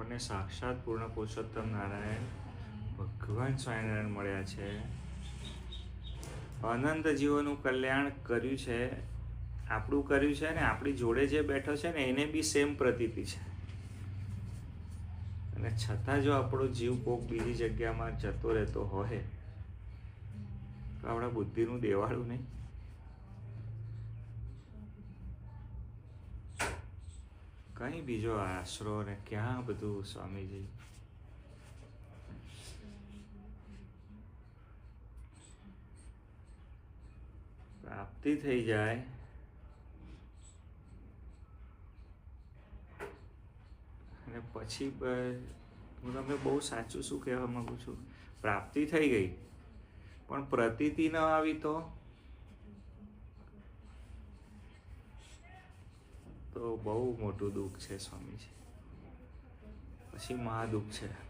આપણને સાક્ષાત પૂર્ણ પુરુષોત્તમ નારાયણ ભગવાન સ્વામિનારાયણ મળ્યા છે. અનંત જીવોનું કલ્યાણ કર્યું છે, આપણું કર્યું છે ને આપણી જોડે જે બેઠો છે ને એને બી સેમ પ્રતીતિ છે. અને છતાં જો આપણો જીવ કોક બીજી જગ્યામાં જતો રહેતો હોય, તો આપણા બુદ્ધિનું દેવાળું નહીં. કઈ બીજો આશરો ને ક્યાં બધું સ્વામીજી? પ્રાપ્તિ થઈ જાય. અને પછી હું તમને બહુ સાચું શું કહેવા માંગુ છું? પ્રાપ્તિ થઈ ગઈ. પણ પ્રતીતિ ન આવી તો? તો બહુ મોટું દુઃખ છે સ્વામીજી. પછી મહાદુઃખ છે.